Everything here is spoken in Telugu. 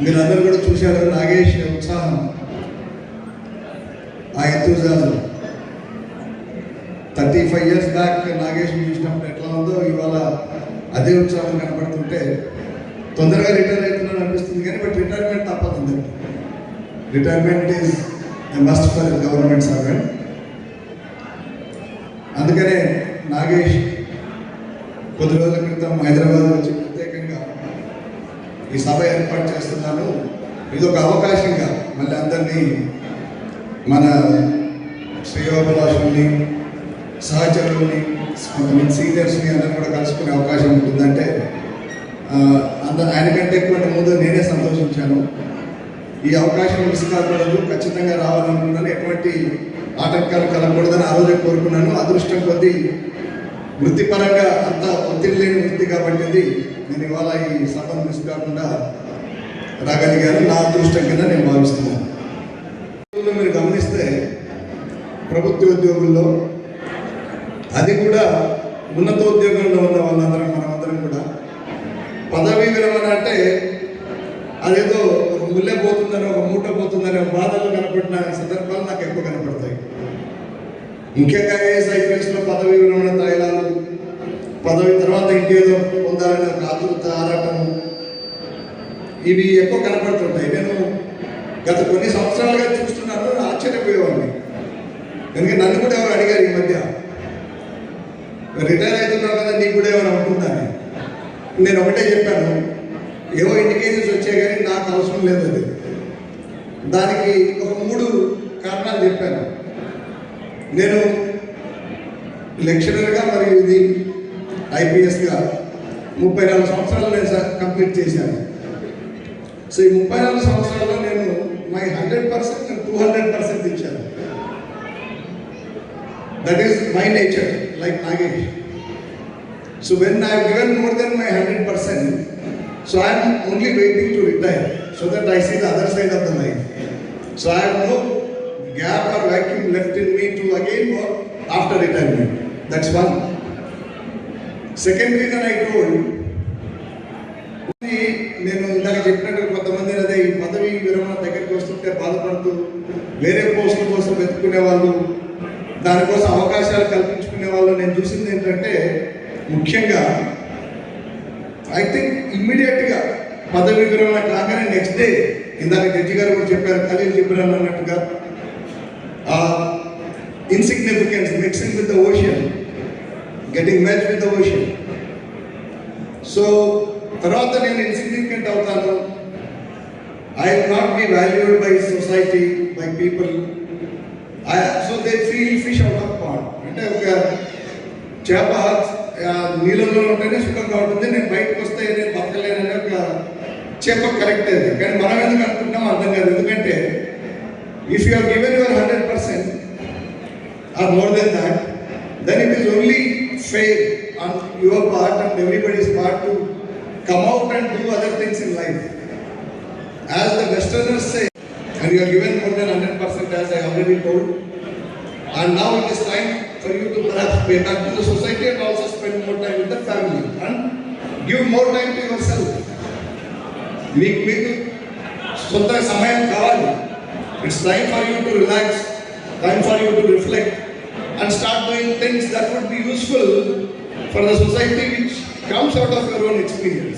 మీరందరూ కూడా చూశారు నాగేష్ ఉత్సాహం. ఆ enthusiasm thirty five years back Nagesh చూసినప్పుడు ఎట్లా ఉందో ఇవాళ అదే ఉత్సాహం కనపడుతుంటే తొందరగా రిటైర్ అవుతున్నాను అనిపిస్తుంది కానీ బట్ రిటైర్మెంట్ తప్పదు retirement is must for government servant అందుకనే నాగేష్ కొద్ది రోజుల క్రితం హైదరాబాద్ వచ్చి ఈ సభ ఏర్పాటు చేస్తున్నాను. ఇది ఒక అవకాశంగా మళ్ళీ అందరినీ మన శ్రేయోభిలాషుల్ని సహచరుల్ని కొంతమంది సీనియర్స్ని అందరూ కూడా కలుసుకునే అవకాశం ఉంటుందంటే ఆ, ఆయనకంటే ఎక్కువ ముందు నేనే సంతోషించాను. ఈ అవకాశం మిస్ కాకూడదు ఖచ్చితంగా రావాలనుకున్నాను ఎటువంటి ఆటంకాలు కలగకూడదని ఆ రోజే కోరుకున్నాను. అదృష్టం కొద్దీ వృత్తిపరంగా అంత ఒత్తిడి లేని వృత్తి కాబట్టి నేను ఇవాళ ఈ సభను మిస్ కాకుండా రాగలిగాను. నా అదృష్టం కింద నేను భావిస్తున్నాను. మీరు గమనిస్తే ప్రభుత్వ ఉద్యోగుల్లో అది కూడా ఉన్నత ఉద్యోగంలో ఉన్న వాళ్ళందరం మనమందరం కూడా పదవీ విరమణ అంటే అదేదో ఒక ముల్లె పోతుందని ఒక మూట పోతుందని బాధలు కనపడిన సందర్భాలు నాకు ఎక్కువ కనపడతాయి. ముఖ్యంగా ఐఏఎస్ ఐపీఎస్లో పదవీ విరమణ తాయిలాలు పదవి తర్వాత ఇంకేదో పొందాలనే ఒక ఆతృత ఆరాటము ఇవి ఎక్కువ కనపడుతుంటాయి. నేను గత కొన్ని సంవత్సరాలుగా చూస్తున్నాను ఆశ్చర్యపోయేవాడిని. కనుక నన్ను కూడా ఎవరు అడిగారు ఈ మధ్య? రిటైర్ అవుతున్నావు కదా నీకు కూడా ఏమైనా ఉంటుందని నేను ఒకటే చెప్పాను ఏవో ఇండికేషన్స్ వచ్చాయి కానీ నాకు అవసరం లేదు అది. దానికి ఒక మూడు కారణాలు చెప్పాను. నేను లెక్చరర్గా మరియు ఇది ఐపీఎస్గా ముప్పై నాలుగు సంవత్సరాలు నేను సార్ కంప్లీట్ చేశాను సో ఈ ముప్పై నాలుగు సంవత్సరాల్లో నేను మై హండ్రెడ్ పర్సెంట్ నేను టూ హండ్రెడ్ పర్సెంట్ ఇచ్చాను that is my nature like Nagesh so when I given more than my hundred percent so I'm only waiting to retire so that I see the other side of the life so I have no gap or vacuum left in me to again work after retirement. That's one. Second reason I told, నేను ఇందాక చెప్పినట్టు కొంతమంది అదే ఈ పదవి విరమణ దగ్గరికి వస్తుంటే బాధపడుతూ వేరే పోస్టుల కోసం వెతుక్కునే వాళ్ళు దానికోసం అవకాశాలు కల్పించుకునే వాళ్ళు నేను చూసింది ఏంటంటే ముఖ్యంగా ఐ థింక్ ఇమ్మీడియట్గా పదవి విరమణ కాగానే నెక్స్ట్ డే ఇందాక జడ్జి గారు కూడా చెప్పారు ఖలీల్ జిబ్రాన్ అన్నట్టుగా. Insignificance mixing with the ocean getting match with the ocean so తర్వాత నేను ఇన్సిగ్నిఫికెంట్ అవుతాను. I not be valued by society by people I so they feel fish out of pond అంటే ఒక చేప నీళ్ళలో ఉంటేనే సుఖంగా ఉంటుంది. నేను బయటకు వస్తే నేను బతకలేనని ఒక చేప కరెక్ట్ అది. కానీ మనం ఎందుకు అనుకుంటాం అర్థం కాదు. ఎందుకంటే if you given your hundred percent or more than that then it is only Fair on your part and everybody's part to come out and do other things in life as the westerners say and you are given more than hundred percent as I already told And now it is time for you to perhaps pay back to the society and also spend more time with the family and give more time to yourself. మీకు మీకు సొంత సమయం కావాలి it's time for you to relax time for you to reflect and start doing things that would be useful for the society which comes out of your own experience.